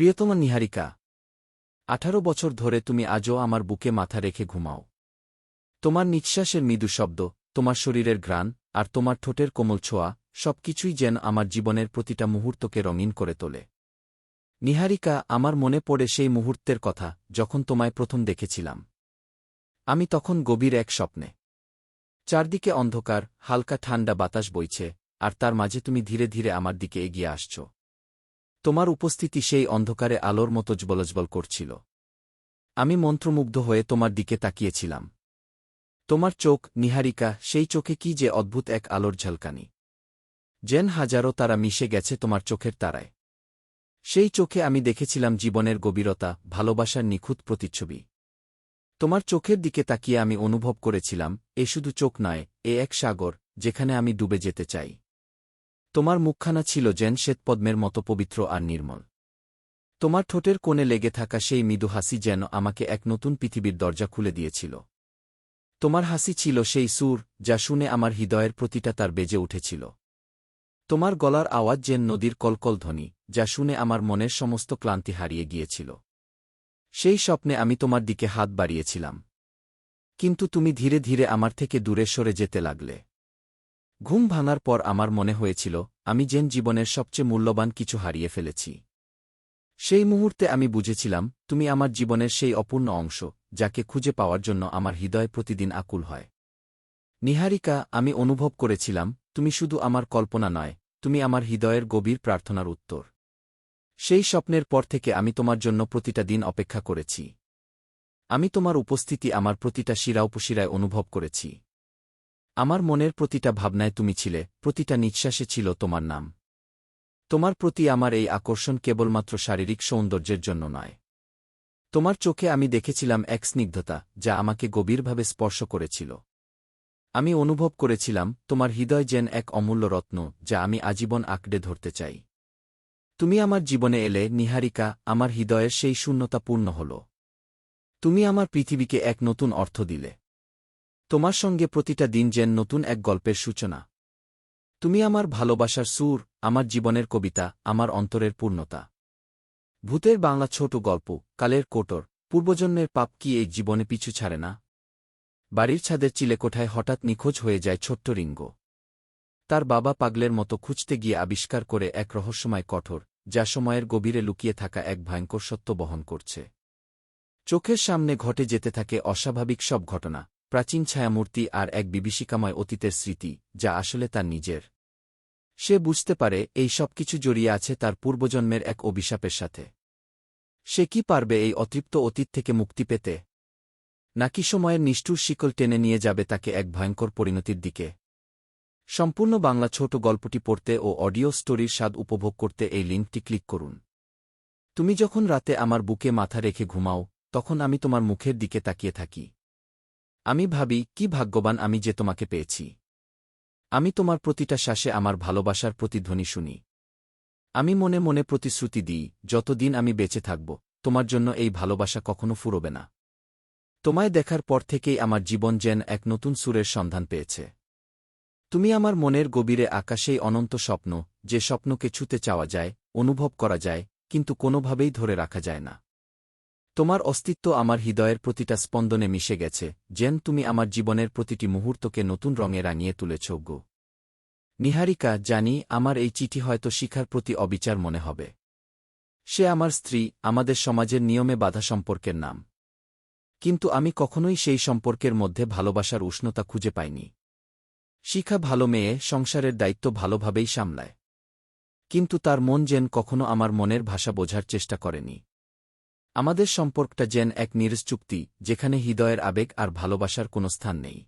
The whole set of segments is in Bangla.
প্রিয়তমা নিহারিকা, আঠারো বছর ধরে তুমি আজও আমার বুকে মাথা রেখে ঘুমাও। তোমার নিঃশ্বাসের মৃদু শব্দ, তোমার শরীরের ঘ্রাণ আর তোমার ঠোঁটের কোমল ছোঁয়া সবকিছুই যেন আমার জীবনের প্রতিটা মুহূর্তকে রঙিন করে তোলে। নিহারিকা, আমার মনে পড়ে সেই মুহূর্তের কথা যখন তোমায় প্রথম দেখেছিলাম। আমি তখন গভীর এক স্বপ্নে। চারদিকে অন্ধকার, হালকা ঠান্ডা বাতাস বইছে আর তার মাঝে তুমি ধীরে ধীরে আমার দিকে এগিয়ে আসছ। তোমার উপস্থিতি সেই অন্ধকারে আলোর মতো জ্বলজ্বল করছিল। আমি মন্ত্রমুগ্ধ হয়ে তোমার দিকে তাকিয়েছিলাম। তোমার চোখ, নিহারিকা, সেই চোখে কি যে অদ্ভুত এক আলোর ঝলকানি। যেন হাজারো তারা মিশে গেছে তোমার চোখের তারায়। সেই চোখে আমি দেখেছিলাম জীবনের গভীরতা, ভালোবাসার নিখুঁত প্রতিচ্ছবি। তোমার চোখের দিকে তাকিয়ে আমি অনুভব করেছিলাম, এ শুধু চোখ নয়, এ এক সাগর, যেখানে আমি ডুবে যেতে চাই। তোমার মুখখানা ছিল যেন শ্বেতপদ্মের মতো পবিত্র আর নির্মল। তোমার ঠোঁটের কোণে লেগে থাকা সেই মৃদু হাসি যেন আমাকে এক নতুন পৃথিবীর দরজা খুলে দিয়েছিল। তোমার হাসি ছিল সেই সুর যা শুনে আমার হৃদয়ের প্রতিটা তার বেজে উঠেছিল। তোমার গলার আওয়াজ যেন নদীর কলকল ধ্বনি, যা শুনে আমার মনের সমস্ত ক্লান্তি হারিয়ে গিয়েছিল। সেই স্বপ্নে আমি তোমার দিকে হাত বাড়িয়েছিলাম। কিন্তু তুমি ধীরে ধীরে আমার থেকে দূরে সরে যেতে লাগলে। ঘুম ভাঙার পর আমার মনে হয়েছিল, আমি যেন জীবনের সবচেয়ে মূল্যবান কিছু হারিয়ে ফেলেছি। সেই মুহূর্তে আমি বুঝেছিলাম, তুমি আমার জীবনের সেই অপূর্ণ অংশ, যাকে খুঁজে পাওয়ার জন্য আমার হৃদয় প্রতিদিন আকুল হয়। নিহারিকা, আমি অনুভব করেছিলাম, তুমি শুধু আমার কল্পনা নয়, তুমি আমার হৃদয়ের গভীর প্রার্থনার উত্তর। সেই স্বপ্নের পর থেকে আমি তোমার জন্য প্রতিটা দিন অপেক্ষা করেছি। আমি তোমার উপস্থিতি আমার প্রতিটা শিরা উপশিরায় অনুভব করেছি। আমার মনের প্রতিটা ভাবনায় তুমি ছিলে, প্রতিটা নিঃশ্বাসে ছিল তোমার নাম। তোমার প্রতি আমার এই আকর্ষণ কেবলমাত্র শারীরিক সৌন্দর্যের জন্য নয়। তোমার চোখে আমি দেখেছিলাম এক স্নিগ্ধতা, যা আমাকে গভীরভাবে স্পর্শ করেছিল। আমি অনুভব করেছিলাম, তোমার হৃদয় যেন এক অমূল্য রত্ন, যা আমি আজীবন আঁকড়ে ধরতে চাই। তুমি আমার জীবনে এলে, নিহারিকা, আমার হৃদয়ের সেই শূন্যতা পূর্ণ হল। তুমি আমার পৃথিবীকে এক নতুন অর্থ দিলে। তোমার সঙ্গে প্রতিটা দিন যেন নতুন এক গল্পের সূচনা। তুমি আমার ভালোবাসার সুর, আমার জীবনের কবিতা, আমার অন্তরের পূর্ণতা। ভূতের বাংলা ছোট গল্প, কালের কোটর, পূর্বজন্মের পাপ কি এই জীবনে পিছু ছাড়ে না? বাড়ির ছাদের চিলেকোঠায় হঠাৎ নিখোঁজ হয়ে যায় ছোট্ট রিঙ্গ। তার বাবা পাগলের মতো খুঁজতে গিয়ে আবিষ্কার করে এক রহস্যময় কঠোর, যা সময়ের গভীরে লুকিয়ে থাকা এক ভয়ঙ্কর সত্য বহন করছে। চোখের সামনে ঘটে যেতে থাকে অস্বাভাবিক সব ঘটনা। প্রাচীন ছায়ামূর্তি আর এক বিভীষিকাময় অতীতের স্মৃতি, যা আসলে তার নিজের। সে বুঝতে পারে এই সব কিছু জড়িয়ে আছে তার পূর্বজন্মের এক অভিশাপের সাথে। সে কি পারবে এই অতৃপ্ত অতীত থেকে মুক্তি পেতে? নাকি সময়ের নিষ্ঠুর শিকল টেনে নিয়ে যাবে তাকে এক ভয়ঙ্কর পরিণতির দিকে? সম্পূর্ণ বাংলা ছোট গল্পটি পড়তে ও অডিও স্টোরির স্বাদ উপভোগ করতে এই লিঙ্কটি ক্লিক করুন। তুমি যখন রাতে আমার বুকে মাথা রেখে ঘুমাও, তখন আমি তোমার মুখের দিকে তাকিয়ে থাকি। আমি ভাবি, কি ভাগ্যবান আমি যে তোমাকে পেয়েছি। আমি তোমার প্রতিটা শ্বাসে আমার ভালোবাসার প্রতিধ্বনি শুনি। আমি মনে মনে প্রতিশ্রুতি দিই, যতদিন আমি বেঁচে থাকব, তোমার জন্য এই ভালোবাসা কখনো ফুরবে না। তোমায় দেখার পর থেকেই আমার জীবন যেন এক নতুন সুরের সন্ধান পেয়েছে। তুমি আমার মনের গভীরে আকাশেই অনন্ত স্বপ্ন, যে স্বপ্নকে ছুতে চাওয়া যায়, অনুভব করা যায়, কিন্তু কোনোভাবেই ধরে রাখা যায় না। তোমার অস্তিত্ব আমার হৃদয়ের প্রতিটা স্পন্দনে মিশে গেছে, যেন তুমি আমার জীবনের প্রতিটি মুহূর্তকে নতুন রঙে রাঙিয়ে তুলেছ গো। নিহারিকা, জানি, আমার এই চিঠি হয়তো শিখার প্রতি অবিচার মনে হবে। সে আমার স্ত্রী, আমাদের সমাজের নিয়মে বাধা সম্পর্কের নাম। কিন্তু আমি কখনোই সেই সম্পর্কের মধ্যে ভালোবাসার উষ্ণতা খুঁজে পাইনি। শিখা ভালো মেয়ে, সংসারের দায়িত্ব ভালোভাবেই সামলায়। কিন্তু তার মন যেন কখনো আমার মনের ভাষা বোঝার চেষ্টা করেনি। আমাদের সম্পর্কটা যেন এক নিরস চুক্তি, যেখানে হৃদয়ের আবেগ আর ভালোবাসার কোনো স্থান নেই।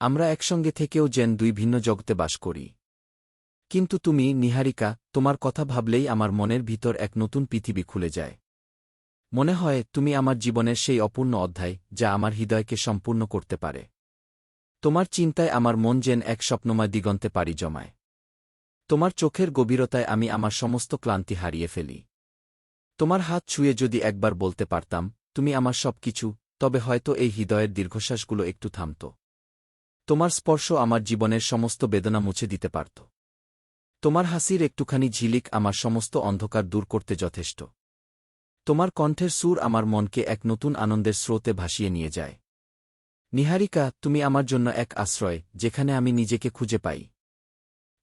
আমরা একসঙ্গে থেকেও যেন দুই ভিন্ন জগতে বাস করি। কিন্তু তুমি, নিহারিকা, তোমার কথা ভাবলেই আমার মনের ভিতর এক নতুন পৃথিবী খুলে যায়। মনে হয়, তুমি আমার জীবনের সেই অপূর্ণ অধ্যায়, যা আমার হৃদয়কে সম্পূর্ণ করতে পারে। তোমার চিন্তায় আমার মন যেন এক স্বপ্নময় দিগন্তে পারি জমায়। তোমার চোখের গভীরতায় আমি আমার সমস্ত ক্লান্তি হারিয়ে ফেলি। তোমার হাত ছুঁয়ে যদি একবার বলতে পারতাম, তুমি আমার সব কিছু তবে হয়তো এই হৃদয়ের দীর্ঘশ্বাসগুলো একটু থামত। তোমার স্পর্শ আমার জীবনের সমস্ত বেদনা মুছে দিতে পারত। তোমার হাসির একটুখানি ঝিলিক আমার সমস্ত অন্ধকার দূর করতে যথেষ্ট। তোমার কণ্ঠের সুর আমার মনকে এক নতুন আনন্দের স্রোতে ভাসিয়ে নিয়ে যায়। নিহারিকা, তুমি আমার জন্য এক আশ্রয়, যেখানে আমি নিজেকে খুঁজে পাই।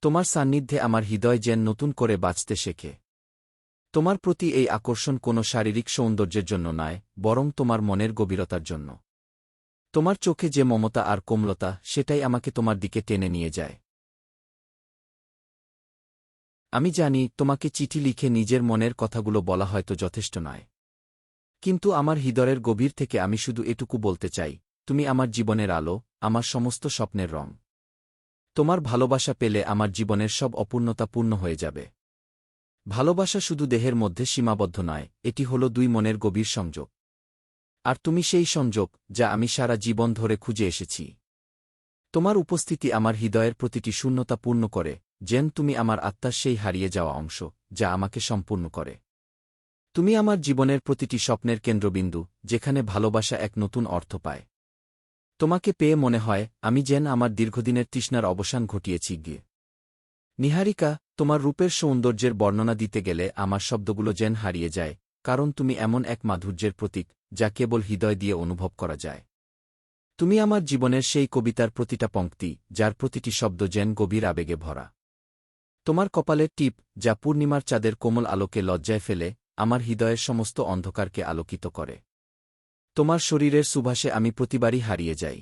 তোমার সান্নিধ্যে আমার হৃদয় যেন নতুন করে বাঁচতে শেখে। তোমার প্রতি এই আকর্ষণ কোনো শারীরিক সৌন্দর্যের জন্য নয়, বরং তোমার মনের গভীরতার জন্য। তোমার চোখে যে মমতা আর কোমলতা, সেটাই আমাকে তোমার দিকে টেনে নিয়ে যায়। আমি জানি তোমাকে চিঠি লিখে নিজের মনের কথাগুলো বলা হয়তো যথেষ্ট নয়। কিন্তু আমার হৃদয়ের গভীর থেকে আমি শুধু এটুকু বলতে চাই, তুমি আমার জীবনের আলো, আমার সমস্ত স্বপ্নের রং। তোমার ভালোবাসা পেলে আমার জীবনের সব অপূর্ণতা পূর্ণ হয়ে যাবে। ভালোবাসা শুধু দেহের মধ্যে সীমাবদ্ধ নয়, এটি হল দুই মনের গভীর সংযোগ। আর তুমি সেই সংযোগ, যা আমি সারা জীবন ধরে খুঁজে এসেছি। তোমার উপস্থিতি আমার হৃদয়ের প্রতিটি শূন্যতা পূর্ণ করে, যেন তুমি আমার আত্মার সেই হারিয়ে যাওয়া অংশ, যা আমাকে সম্পূর্ণ করে। তুমি আমার জীবনের প্রতিটি স্বপ্নের কেন্দ্রবিন্দু, যেখানে ভালোবাসা এক নতুন অর্থ পায়। তোমাকে পেয়ে মনে হয়, আমি যেন আমার দীর্ঘদিনের তৃষ্ণার অবসান ঘটিয়েছি, গিয়ে। নিহারিকা তোমার রূপের সৌন্দর্যের বর্ণনা দিতে গেলে আমার শব্দগুলো যেন হারিয়ে যায়, কারণ তুমি এমন এক মাধুর্যের প্রতীক, যা কেবল হৃদয় দিয়ে অনুভব করা যায়। তুমি আমার জীবনের সেই কবিতার প্রতিটা পঙ্ক্তি যার প্রতিটি শব্দ যেন গভীর আবেগে ভরা। তোমার কপালের টিপ, যা পূর্ণিমার চাঁদের কোমল আলোকে লজ্জায় ফেলে, আমার হৃদয়ের সমস্ত অন্ধকারকে আলোকিত করে। তোমার শরীরের সুভাষে আমি প্রতিবারই হারিয়ে যাই।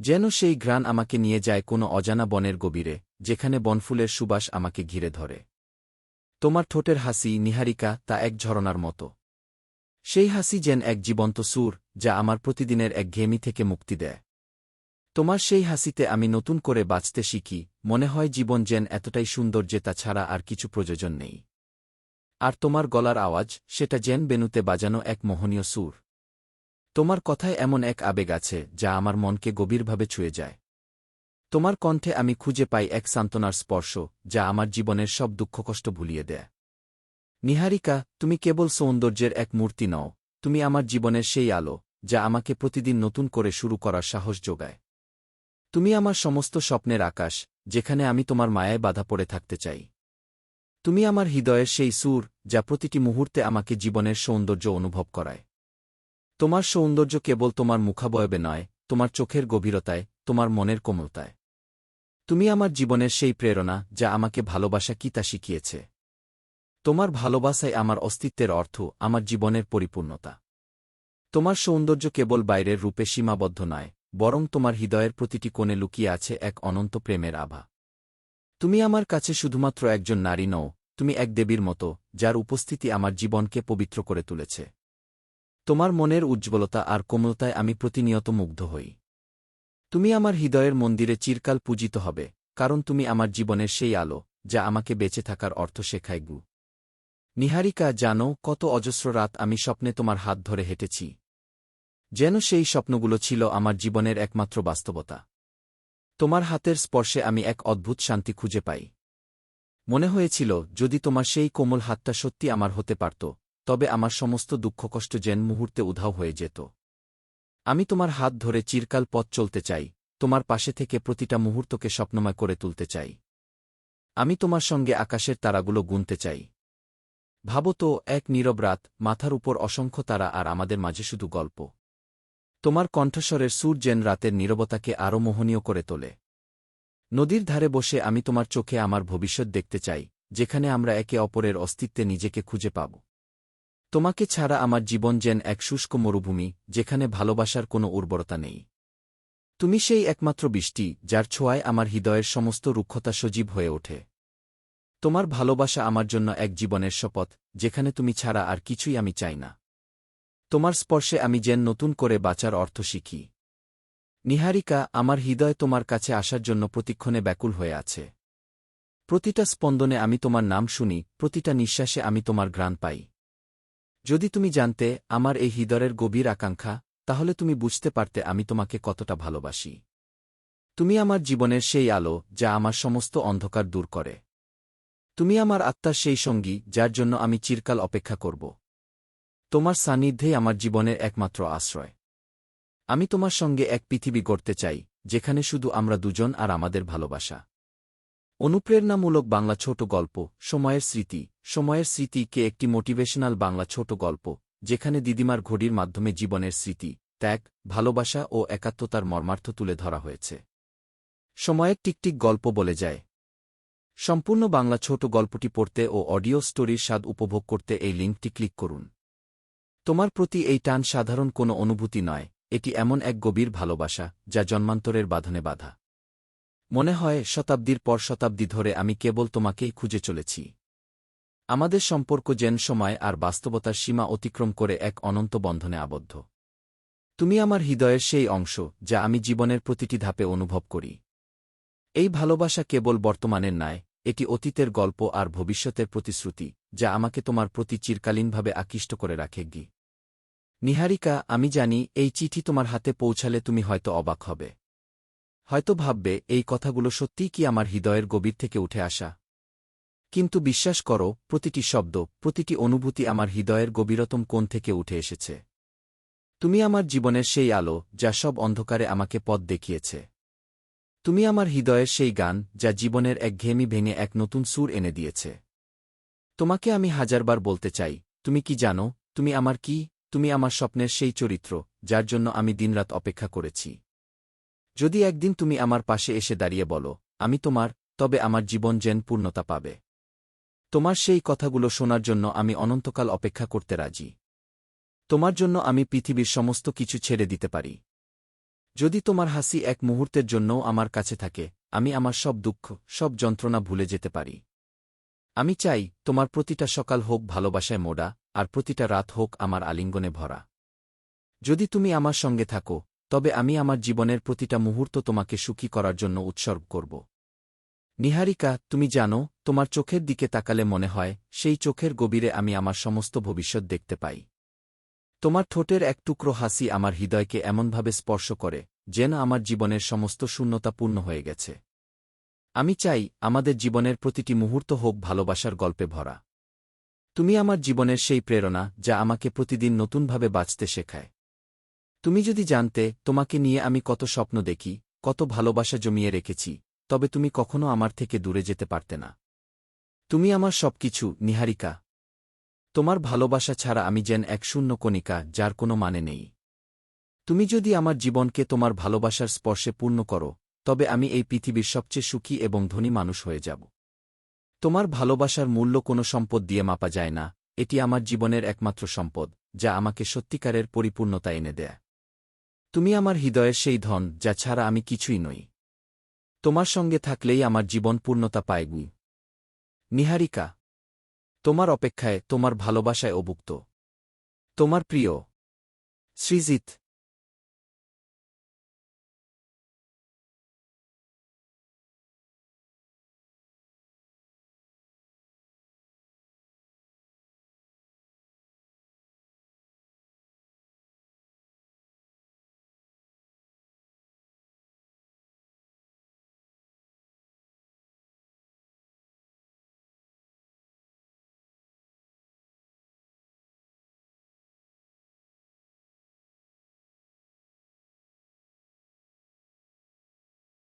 যেন সেই ঘ্রাণ আমাকে নিয়ে যায় কোনো অজানা বনের গভীরে, যেখানে বনফুলের সুবাস আমাকে ঘিরে ধরে। তোমার ঠোঁটের হাসি নিহারিকা তা এক ঝরনার মতো। সেই হাসি যেন এক জীবন্ত সুর, যা আমার প্রতিদিনের এক ঘেমি থেকে মুক্তি দেয়। তোমার সেই হাসিতে আমি নতুন করে বাঁচতে শিখি, মনে হয় জীবন যেন এতটাই সুন্দর যে তা ছাড়া আর কিছু প্রয়োজন নেই। আর তোমার গলার আওয়াজ, সেটা যেন বেনুতে বাজানো এক মোহনীয় সুর। তোমার কথায় এমন এক আবেগ আছে, যা আমার মনকে গভীরভাবে ছুঁয়ে যায়। তোমার কণ্ঠে আমি খুঁজে পাই এক সান্ত্বনার স্পর্শ, যা আমার জীবনের সব দুঃখকষ্ট ভুলিয়ে দেয়। নিহারিকা, তুমি কেবল সৌন্দর্যের এক মূর্তি নও, তুমি আমার জীবনের সেই আলো, যা আমাকে প্রতিদিন নতুন করে শুরু করার সাহস যোগায়। তুমি আমার সমস্ত স্বপ্নের আকাশ, যেখানে আমি তোমার মায়ায় বাধা পড়ে থাকতে চাই। তুমি আমার হৃদয়ের সেই সুর, যা প্রতিটি মুহূর্তে আমাকে জীবনের সৌন্দর্য অনুভব করায়। তোমার সৌন্দর্য কেবল তোমার মুখাবয়বে নয়, তোমার চোখের গভীরতায়, তোমার মনের কোমলতায়। তুমি আমার জীবনের সেই প্রেরণা যা আমাকে ভালোবাসা কি তা শিখিয়েছে। তোমার ভালোবাসায় আমার অস্তিত্বের অর্থ, আমার জীবনের পরিপূর্ণতা। তোমার সৌন্দর্য কেবল বাইরের রূপে সীমাবদ্ধ নয়, বরং তোমার হৃদয়ের প্রতিটি কোণে লুকিয়ে আছে এক অনন্ত প্রেমের আভা। তুমি আমার কাছে শুধুমাত্র একজন নারী নও, তুমি এক দেবীর মতো, যার উপস্থিতি আমার জীবনকে পবিত্র করে তুলেছে। তোমার মনের উজ্জ্বলতা আর কোমলতায় আমি প্রতিনিয়ত মুগ্ধ হই। তুমি আমার হৃদয়ের মন্দিরে চিরকাল পূজিত হবে, কারণ তুমি আমার জীবনের সেই আলো, যা আমাকে বেঁচে থাকার অর্থ শেখায় গু। নিহারিকা, জানো, কত অজস্র রাত আমি স্বপ্নে তোমার হাত ধরে হেঁটেছি। যেন সেই স্বপ্নগুলো ছিল আমার জীবনের একমাত্র বাস্তবতা। তোমার হাতের স্পর্শে আমি এক অদ্ভুত শান্তি খুঁজে পাই। মনে হয়েছিল, যদি তোমার সেই কোমল হাতটা সত্যি আমার হতে পারত তবে আমার সমস্ত দুঃখকষ্ট যেন মুহূর্তে উধাও হয়ে যেত। আমি তোমার হাত ধরে চিরকাল পথ চলতে চাই, তোমার পাশে থেকে প্রতিটা মুহূর্তকে স্বপ্নময় করে তুলতে চাই। আমি তোমার সঙ্গে আকাশের তারাগুলো গুনতে চাই। ভাবো তো, এক নীরব রাত, মাথার উপর অসংখ্য তারা আর আমাদের মাঝে শুধু গল্প। তোমার কণ্ঠস্বরের সুর যেন রাতের নীরবতাকে আরও মোহনীয় করে তোলে। নদীর ধারে বসে আমি তোমার চোখে আমার ভবিষ্যৎ দেখতে চাই, যেখানে আমরা একে অপরের অস্তিত্বে নিজেকে খুঁজে পাব। তোমাকে ছাড়া আমার জীবন যেন এক শুষ্ক মরুভূমি, যেখানে ভালোবাসার কোনো উর্বরতা নেই। তুমি সেই একমাত্র বৃষ্টি, যার ছোঁয়ায় আমার হৃদয়ের সমস্ত রুক্ষতা সজীব হয়ে ওঠে। তোমার ভালোবাসা আমার জন্য এক জীবনের শপথ, যেখানে তুমি ছাড়া আর কিছুই আমি চাই না। তোমার স্পর্শে আমি যেন নতুন করে বাঁচার অর্থ শিখি। নিহারিকা, আমার হৃদয় তোমার কাছে আসার জন্য প্রতিক্ষণে ব্যাকুল হয়ে আছে। প্রতিটা স্পন্দনে আমি তোমার নাম শুনি, প্রতিটা নিঃশ্বাসে আমি তোমার গ্রাণ পাই। যদি তুমি জানতে আমার এই হৃদয়ের গভীর আকাঙ্ক্ষা, তাহলে তুমি বুঝতে পারতে আমি তোমাকে কতটা ভালোবাসি। তুমি আমার জীবনের সেই আলো যা আমার সমস্ত অন্ধকার দূর করে। তুমি আমার আত্মার সেই সঙ্গী যার জন্য আমি চিরকাল অপেক্ষা করব। তোমার সান্নিধ্যেই আমার জীবনের একমাত্র আশ্রয়। আমি তোমার সঙ্গে এক পৃথিবী গড়তে চাই, যেখানে শুধু আমরা দুজন আর আমাদের ভালোবাসা। অনুপ্রেরণামূলক বাংলা ছোট গল্প, সময়ের স্মৃতি। সময়ের স্মৃতি কে একটি মোটিভেশনাল বাংলা ছোট গল্প, যেখানে দিদিমার ঘড়ির মাধ্যমে জীবনের স্মৃতি, ত্যাগ, ভালোবাসা ও একাত্মতার মর্মার্থ তুলে ধরা হয়েছে। সময়ের টিকটিক গল্প বলে যায়। সম্পূর্ণ বাংলা ছোট গল্পটি পড়তে ও অডিও স্টোরির স্বাদ উপভোগ করতে এই লিঙ্কটি ক্লিক করুন। তোমার প্রতি এই টান সাধারণ কোনো অনুভূতি নয়, এটি এমন এক গভীর ভালোবাসা, যা জন্মান্তরের বাঁধনে বাধা। মনে হয় শতাব্দীর পর শতাব্দী ধরে আমি কেবল তোমাকেই খুঁজে চলেছি। আমাদের সম্পর্ক যেন সময় আর বাস্তবতার সীমা অতিক্রম করে এক অনন্ত বন্ধনে আবদ্ধ। তুমি আমার হৃদয়ের সেই অংশ যা আমি জীবনের প্রতিটি ধাপে অনুভব করি। এই ভালোবাসা কেবল বর্তমানের নয়, এটি অতীতের গল্প আর ভবিষ্যতের প্রতিশ্রুতি যা আমাকে তোমার প্রতি চিরকালীনভাবে আকৃষ্ট করে রাখে, গি। নিহারিকা, আমি জানি এই চিঠি তোমার হাতে পৌঁছালে তুমি হয়তো অবাক হবে। হয়তো ভাববে, এই কথাগুলো সত্যিই কি আমার হৃদয়ের গভীর থেকে উঠে আসা? কিন্তু বিশ্বাস করো, প্রতিটি শব্দ, প্রতিটি অনুভূতি আমার হৃদয়ের গভীরতম কোণ থেকে উঠে এসেছে। তুমি আমার জীবনের সেই আলো, যা সব অন্ধকারে আমাকে পথ দেখিয়েছে। তুমি আমার হৃদয়ের সেই গান, যা জীবনের এক ঘেমি ভেঙে এক নতুন সুর এনে দিয়েছে। তোমাকে আমি হাজারবার বলতে চাই, তুমি কি জানো, তুমি আমার কি, তুমি আমার স্বপ্নের সেই চরিত্র, যার জন্য আমি দিনরাত অপেক্ষা করেছি। যদি একদিন তুমি আমার পাশে এসে দাঁড়িয়ে বলো, আমি তোমার, তবে আমার জীবন যেন পূর্ণতা পাবে। তোমার সেই কথাগুলো শোনার জন্য আমি অনন্তকাল অপেক্ষা করতে রাজি। তোমার জন্য আমি পৃথিবীর সমস্ত কিছু ছেড়ে দিতে পারি। যদি তোমার হাসি এক মুহূর্তের জন্যও আমার কাছে থাকে, আমি আমার সব দুঃখ, সব যন্ত্রণা ভুলে যেতে পারি। আমি চাই, তোমার প্রতিটা সকাল হোক ভালোবাসায় মোড়া, আর প্রতিটা রাত হোক আমার আলিঙ্গনে ভরা। যদি তুমি আমার সঙ্গে থাকো তবে আমি আমার জীবনের প্রতিটা মুহূর্ত তোমাকে সুখী করার জন্য উৎসর্গ করব। নিহারিকা, তুমি জানো, তোমার চোখের দিকে তাকালে মনে হয়, সেই চোখের গভীরে আমি আমার সমস্ত ভবিষ্যৎ দেখতে পাই। তোমার ঠোঁটের এক টুকরো হাসি আমার হৃদয়কে এমনভাবে স্পর্শ করে, যেন আমার জীবনের সমস্ত শূন্যতা পূর্ণ হয়ে গেছে। আমি চাই, আমাদের জীবনের প্রতিটি মুহূর্ত হোক ভালোবাসার গল্পে ভরা। তুমি আমার জীবনের সেই প্রেরণা, যা আমাকে প্রতিদিন নতুনভাবে বাঁচতে শেখায়। তুমি যদি জানতে, তোমাকে নিয়ে আমি কত স্বপ্ন দেখি, কত ভালোবাসা জমিয়ে রেখেছি, তবে তুমি কখনো আমার থেকে দূরে যেতে পারতে না। তুমি আমার সবকিছু, নিহারিকা। তোমার ভালোবাসা ছাড়া আমি যেন এক শূন্য কণিকা, যার কোনো মানে নেই। তুমি যদি আমার জীবনকে তোমার ভালোবাসার স্পর্শে পূর্ণ করো, তবে আমি এই পৃথিবীর সবচেয়ে সুখী এবং ধনী মানুষ হয়ে যাব। তোমার ভালোবাসার মূল্য কোনো সম্পদ দিয়ে মাপা যায় না, এটি আমার জীবনের একমাত্র সম্পদ, যা আমাকে সত্যিকারের পরিপূর্ণতা এনে দেয়। তুমি আমার হৃদয়ের সেই ধন, যা ছাড়া আমি কিছুই নই। তোমার সঙ্গে থাকলেই আমার জীবন পূর্ণতা পায় গুই। নিহারিকা, তোমার অপেক্ষায় তোমার ভালোবাসায় অভুক্ত। তোমার প্রিয়, শ্রীজিৎ